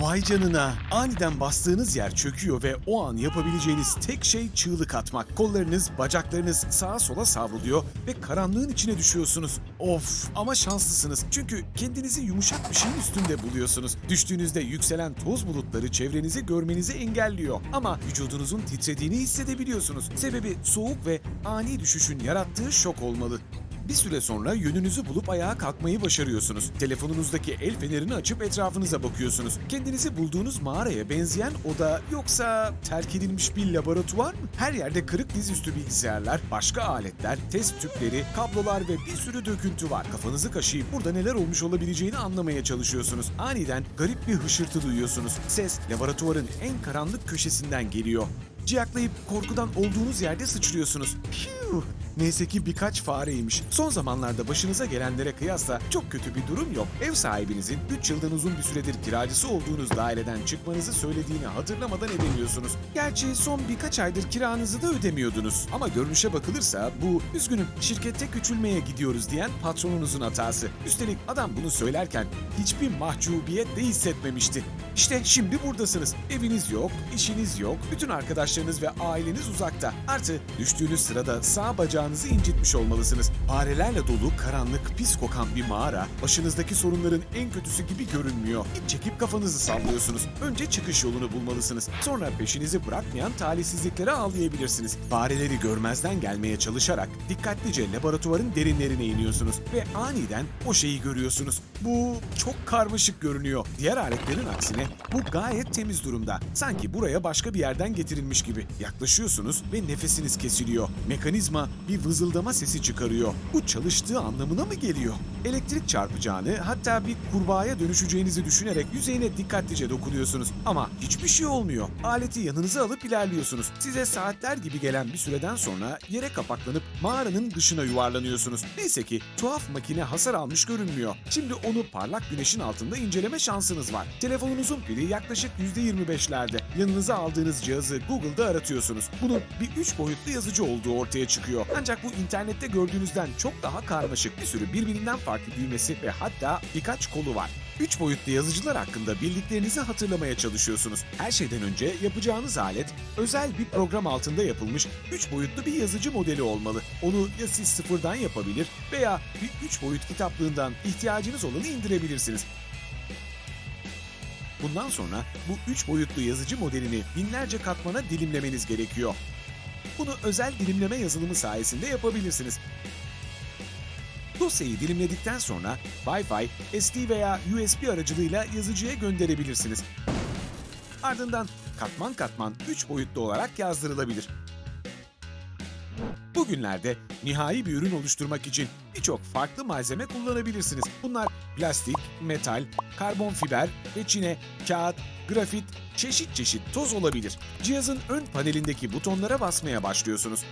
Vay canına. Aniden bastığınız yer çöküyor ve o an yapabileceğiniz tek şey çığlık atmak. Kollarınız, bacaklarınız sağa sola savruluyor ve karanlığın içine düşüyorsunuz. Of ama şanslısınız. Çünkü kendinizi yumuşak bir şeyin üstünde buluyorsunuz. Düştüğünüzde yükselen toz bulutları çevrenizi görmenizi engelliyor. Ama vücudunuzun titrediğini hissedebiliyorsunuz. Sebebi soğuk ve ani düşüşün yarattığı şok olmalı. Bir süre sonra yönünüzü bulup ayağa kalkmayı başarıyorsunuz. Telefonunuzdaki el fenerini açıp etrafınıza bakıyorsunuz. Kendinizi bulduğunuz mağaraya benzeyen oda yoksa terk edilmiş bir laboratuvar mı? Her yerde kırık dizüstü bilgisayarlar, başka aletler, test tüpleri, kablolar ve bir sürü döküntü var. Kafanızı kaşıyıp burada neler olmuş olabileceğini anlamaya çalışıyorsunuz. Aniden garip bir hışırtı duyuyorsunuz. Ses laboratuvarın en karanlık köşesinden geliyor. Ciyaklayıp korkudan olduğunuz yerde sıçrıyorsunuz. Phew! Neyse ki birkaç fareymiş. Son zamanlarda başınıza gelenlere kıyasla çok kötü bir durum yok. Ev sahibinizin 3 yıldan uzun bir süredir kiracısı olduğunuz daireden çıkmanızı söylediğini hatırlamadan edemiyorsunuz. Gerçi son birkaç aydır kiranızı da ödemiyordunuz. Ama görünüşe bakılırsa bu üzgünüm şirkette küçülmeye gidiyoruz diyen patronunuzun hatası. Üstelik adam bunu söylerken hiçbir mahcubiyet de hissetmemişti. İşte şimdi buradasınız. Eviniz yok, işiniz yok, bütün arkadaşlarınız ve aileniz uzakta. Artı düştüğünüz sırada sağ bacağınızı incitmiş olmalısınız. Farelerle dolu, karanlık, pis kokan bir mağara, başınızdaki sorunların en kötüsü gibi görünmüyor. İç çekip kafanızı sallıyorsunuz. Önce çıkış yolunu bulmalısınız. Sonra peşinizi bırakmayan talihsizliklere ağlayabilirsiniz. Fareleri görmezden gelmeye çalışarak dikkatlice laboratuvarın derinlerine iniyorsunuz ve aniden o şeyi görüyorsunuz. Bu çok karmaşık görünüyor. Diğer aletlerin aksine bu gayet temiz durumda. Sanki buraya başka bir yerden getirilmiş gibi. Yaklaşıyorsunuz ve nefesiniz kesiliyor. Mekanizma bir vızıldama sesi çıkarıyor. Bu çalıştığı anlamına mı geliyor? Elektrik çarpacağını hatta bir kurbağaya dönüşeceğinizi düşünerek yüzeyine dikkatlice dokunuyorsunuz. Ama hiçbir şey olmuyor. Aleti yanınıza alıp ilerliyorsunuz. Size saatler gibi gelen bir süreden sonra yere kapaklanıp mağaranın dışına yuvarlanıyorsunuz. Neyse ki tuhaf makine hasar almış görünmüyor. Şimdi onu parlak güneşin altında inceleme şansınız var. Telefonunuzun pili yaklaşık %25'lerde. Yanınıza aldığınız cihazı Google'da aratıyorsunuz. Bunun bir 3 boyutlu yazıcı olduğu ortaya çıkıyor. Ancak bu internette gördüğünüzden çok daha karmaşık bir sürü birbirinden farklı düğmesi ve hatta birkaç kolu var. 3 boyutlu yazıcılar hakkında bildiklerinizi hatırlamaya çalışıyorsunuz. Her şeyden önce yapacağınız alet özel bir program altında yapılmış 3 boyutlu bir yazıcı modeli olmalı. Onu ya siz sıfırdan yapabilir veya bir 3 boyut kitaplığından ihtiyacınız olanı indirebilirsiniz. Bundan sonra bu 3 boyutlu yazıcı modelini binlerce katmana dilimlemeniz gerekiyor. Bunu özel dilimleme yazılımı sayesinde yapabilirsiniz. Dosyayı dilimledikten sonra Wi-Fi, SD veya USB aracılığıyla yazıcıya gönderebilirsiniz. Ardından katman katman 3 boyutlu olarak yazdırılabilir. Bugünlerde nihai bir ürün oluşturmak için birçok farklı malzeme kullanabilirsiniz. Bunlar plastik, metal, karbon fiber, reçine, kağıt, grafit, çeşit çeşit toz olabilir. Cihazın ön panelindeki butonlara basmaya başlıyorsunuz.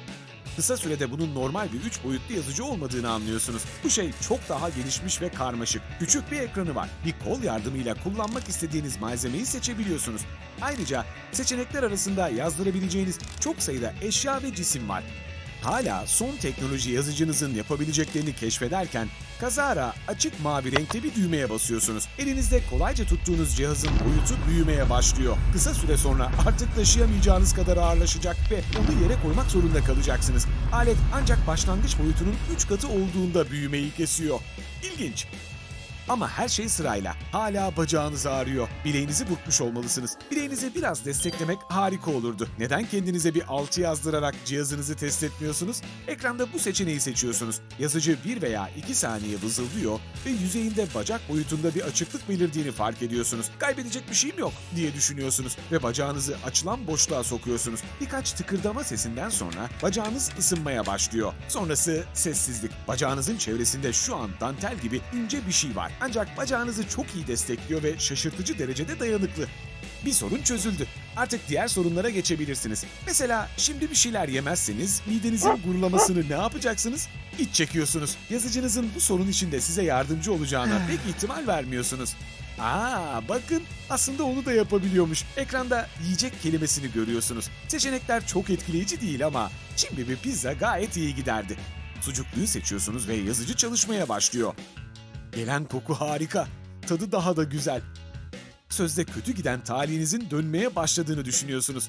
Kısa sürede bunun normal bir 3 boyutlu yazıcı olmadığını anlıyorsunuz. Bu şey çok daha gelişmiş ve karmaşık. Küçük bir ekranı var. Bir kol yardımıyla kullanmak istediğiniz malzemeyi seçebiliyorsunuz. Ayrıca seçenekler arasında yazdırabileceğiniz çok sayıda eşya ve cisim var. Hala son teknoloji yazıcınızın yapabileceklerini keşfederken kazara açık mavi renkte bir düğmeye basıyorsunuz. Elinizde kolayca tuttuğunuz cihazın boyutu büyümeye başlıyor. Kısa süre sonra artık taşıyamayacağınız kadar ağırlaşacak ve onu yere koymak zorunda kalacaksınız. Alet ancak başlangıç boyutunun 3 katı olduğunda büyümeyi kesiyor. İlginç. Ama her şey sırayla. Hala bacağınız ağrıyor. Bileğinizi burkmuş olmalısınız. Bileğinizi biraz desteklemek harika olurdu. Neden kendinize bir altı yazdırarak cihazınızı test etmiyorsunuz? Ekranda bu seçeneği seçiyorsunuz. Yazıcı 1 veya 2 saniye vızıldıyor ve yüzeyinde bacak boyutunda bir açıklık belirdiğini fark ediyorsunuz. Kaybedecek bir şeyim yok diye düşünüyorsunuz ve bacağınızı açılan boşluğa sokuyorsunuz. Birkaç tıkırdama sesinden sonra bacağınız ısınmaya başlıyor. Sonrası sessizlik. Bacağınızın çevresinde şu an dantel gibi ince bir şey var. Ancak bacağınızı çok iyi destekliyor ve şaşırtıcı derecede dayanıklı. Bir sorun çözüldü. Artık diğer sorunlara geçebilirsiniz. Mesela şimdi bir şeyler yemezseniz midenizin gurulamasını ne yapacaksınız? İç çekiyorsunuz. Yazıcınızın bu sorun içinde size yardımcı olacağına pek ihtimal vermiyorsunuz. Aa bakın aslında onu da yapabiliyormuş. Ekranda yiyecek kelimesini görüyorsunuz. Seçenekler çok etkileyici değil ama şimdi bir pizza gayet iyi giderdi. Sucukluyu seçiyorsunuz ve yazıcı çalışmaya başlıyor. Gelen koku harika. Tadı daha da güzel. Sözde kötü giden talihinizin dönmeye başladığını düşünüyorsunuz.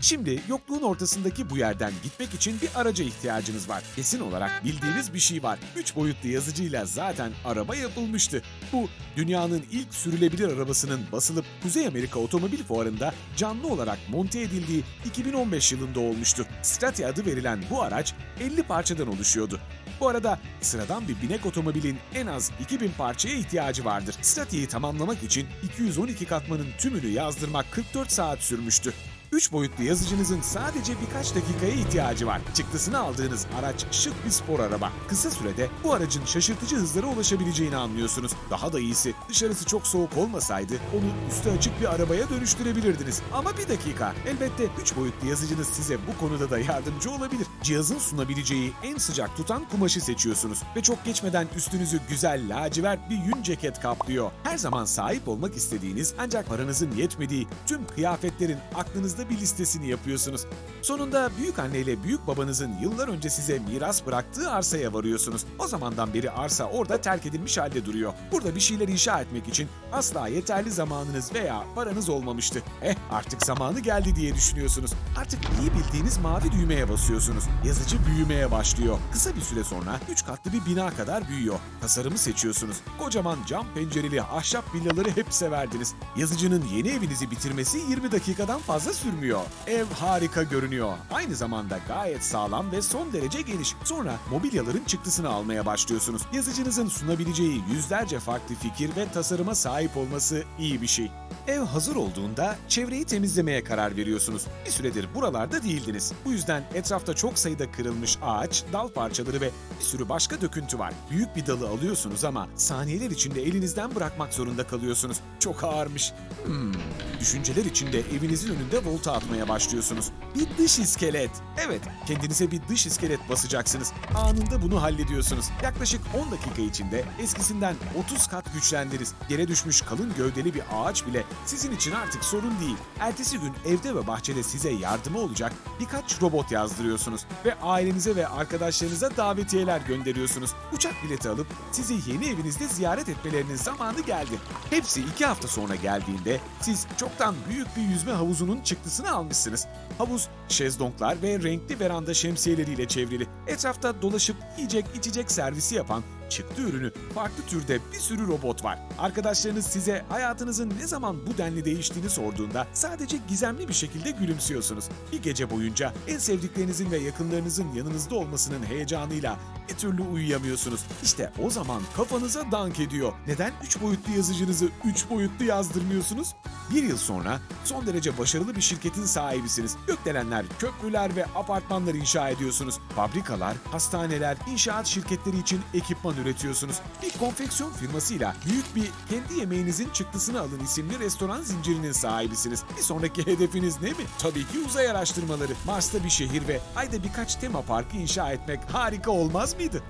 Şimdi yokluğun ortasındaki bu yerden gitmek için bir araca ihtiyacınız var. Kesin olarak bildiğiniz bir şey var. 3 boyutlu yazıcıyla zaten araba yapılmıştı. Bu dünyanın ilk sürülebilir arabasının basılıp Kuzey Amerika Otomobil Fuarı'nda canlı olarak monte edildiği 2015 yılında olmuştu. Strati adı verilen bu araç 50 parçadan oluşuyordu. Bu arada sıradan bir binek otomobilin en az 2000 parçaya ihtiyacı vardır. Strati'yi tamamlamak için 212 katmanın tümünü yazdırmak 44 saat sürmüştü. 3 boyutlu yazıcınızın sadece birkaç dakikaya ihtiyacı var. Çıktısını aldığınız araç şık bir spor araba. Kısa sürede bu aracın şaşırtıcı hızlara ulaşabileceğini anlıyorsunuz. Daha da iyisi dışarısı çok soğuk olmasaydı onu üstü açık bir arabaya dönüştürebilirdiniz. Ama bir dakika. Elbette 3 boyutlu yazıcınız size bu konuda da yardımcı olabilir. Cihazın sunabileceği en sıcak tutan kumaşı seçiyorsunuz ve çok geçmeden üstünüzü güzel lacivert bir yün ceket kaplıyor. Her zaman sahip olmak istediğiniz ancak paranızın yetmediği tüm kıyafetlerin aklınızda bir listesini yapıyorsunuz. Sonunda büyük anne ile büyük babanızın yıllar önce size miras bıraktığı arsaya varıyorsunuz. O zamandan beri arsa orada terk edilmiş halde duruyor. Burada bir şeyler inşa etmek için asla yeterli zamanınız veya paranız olmamıştı. Eh artık zamanı geldi diye düşünüyorsunuz. Artık iyi bildiğiniz mavi düğmeye basıyorsunuz. Yazıcı büyümeye başlıyor. Kısa bir süre sonra 3 katlı bir bina kadar büyüyor. Tasarımı seçiyorsunuz. Kocaman cam pencereli ahşap villaları hep severdiniz. Yazıcının yeni evinizi bitirmesi 20 dakikadan fazla sürmüyor. Ev harika görünüyor. Aynı zamanda gayet sağlam ve son derece geniş. Sonra mobilyaların çıktısını almaya başlıyorsunuz. Yazıcınızın sunabileceği yüzlerce farklı fikir ve tasarıma sahip olması iyi bir şey. Ev hazır olduğunda çevreyi temizlemeye karar veriyorsunuz. Bir süredir buralarda değildiniz. Bu yüzden etrafta çok sayıda kırılmış ağaç, dal parçaları ve bir sürü başka döküntü var. Büyük bir dalı alıyorsunuz ama saniyeler içinde elinizden bırakmak zorunda kalıyorsunuz. Çok ağırmış. Hmm. Düşünceler içinde evinizin önünde volta atmaya başlıyorsunuz. Bir dış iskelet. Evet, kendinize bir dış iskelet basacaksınız. Anında bunu hallediyorsunuz. Yaklaşık 10 dakika içinde eskisinden 30 kat güçlendiniz. Yere düşmüş kalın gövdeli bir ağaç bile sizin için artık sorun değil. Ertesi gün evde ve bahçede size yardımı olacak birkaç robot yazdırıyorsunuz ve ailenize ve arkadaşlarınıza davetiyeler gönderiyorsunuz. Uçak bileti alıp sizi yeni evinizde ziyaret etmelerinin zamanı geldi. Hepsi iki hafta sonra geldiğinde siz çoktan büyük bir yüzme havuzunun çıktısını almışsınız. Havuz şezlonglar ve renkli veranda şemsiyeleriyle çevrili. Etrafta dolaşıp yiyecek içecek servisi yapan çıktı ürünü farklı türde bir sürü robot var. Arkadaşlarınız size hayatınızın ne zaman bu denli değiştiğini sorduğunda sadece gizemli bir şekilde gülümsüyorsunuz. Bir gece boyunca en sevdiklerinizin ve yakınlarınızın yanınızda olmasının heyecanıyla bir türlü uyuyamıyorsunuz. İşte o zaman kafanıza dank ediyor. Neden 3 boyutlu yazıcınızı 3 boyutlu yazdırmıyorsunuz? Bir yıl sonra son derece başarılı bir şirketin sahibisiniz. Gökdelenler, köprüler ve apartmanlar inşa ediyorsunuz. Fabrikalar, hastaneler, inşaat şirketleri için ekipman üretiyorsunuz. Bir konfeksiyon firmasıyla büyük bir kendi yemeğinizin çıktısını alın isimli restoran zincirinin sahibisiniz. Bir sonraki hedefiniz ne mi? Tabii ki uzay araştırmaları. Mars'ta bir şehir ve Ay'da birkaç tema parkı inşa etmek harika olmaz avenida.